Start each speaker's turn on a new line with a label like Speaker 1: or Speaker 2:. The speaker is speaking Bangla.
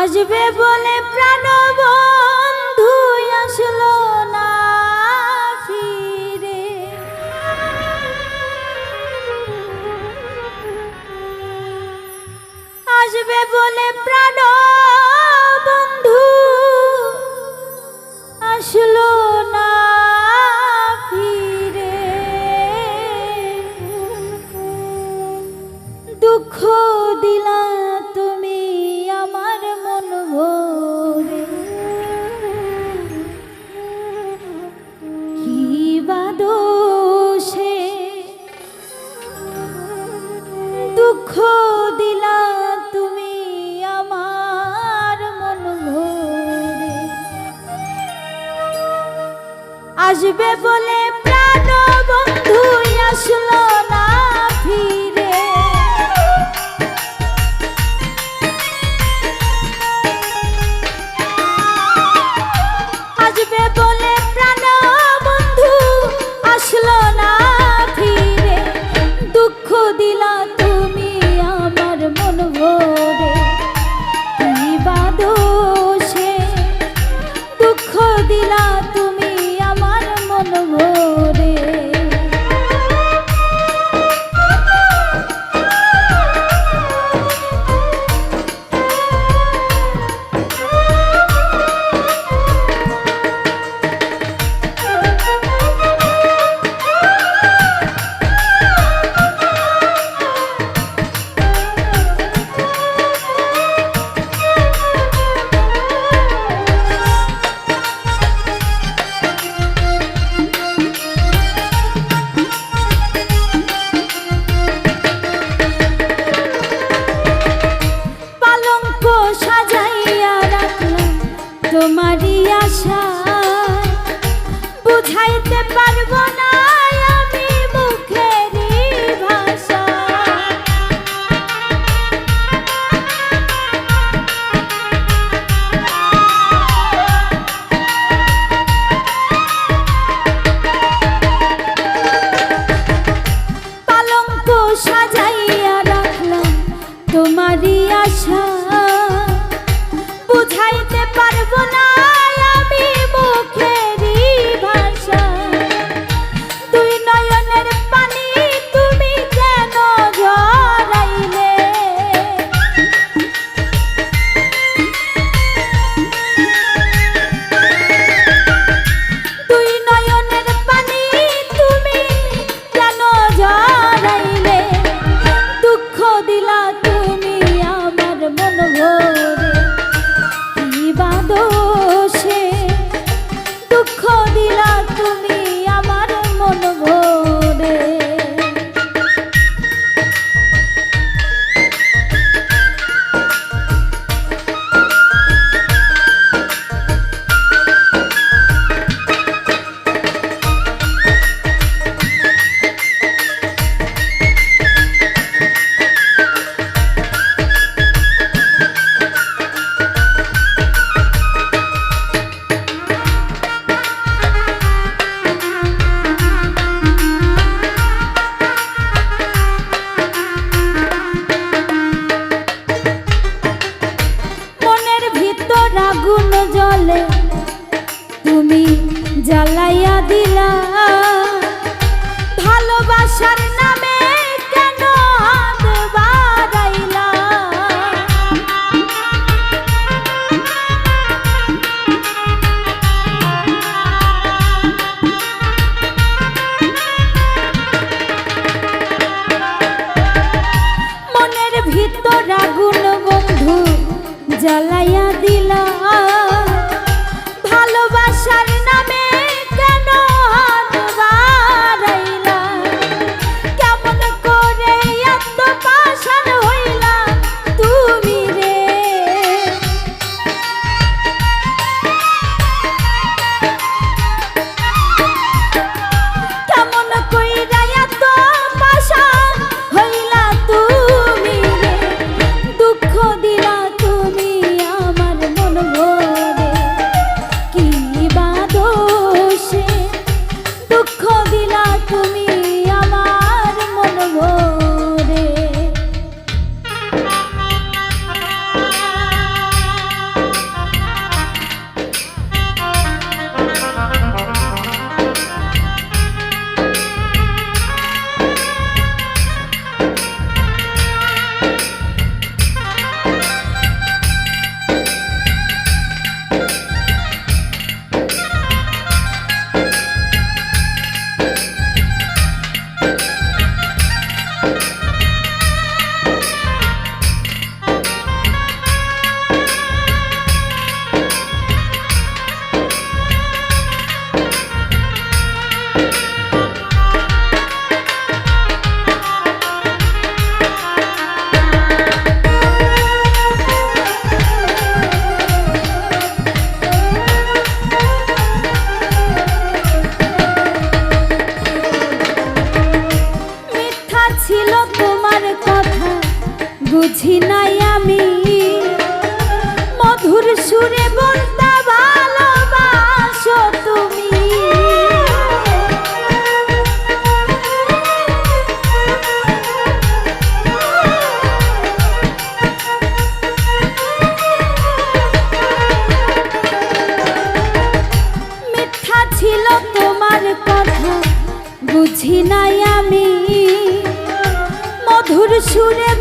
Speaker 1: আসবে বলে প্রাণ বন্ধু আসলো না ফিরে। আসবে বলে প্রাণ বন্ধু আসলো vou Krishna আগুন জলে তুমি জ্বালাইয়া দিলা। ভালোবাসার নামে কেন মনের ভিতর আগুন বন্ধু জ্বালাইয়া দিলা। বুঝি নাই আমি। মধুর সুরে বলতে ভালোবাসো তুমি। মিথ্যা ছিল তোমার কথা, বুঝি নাই আমি। মধুর সুরে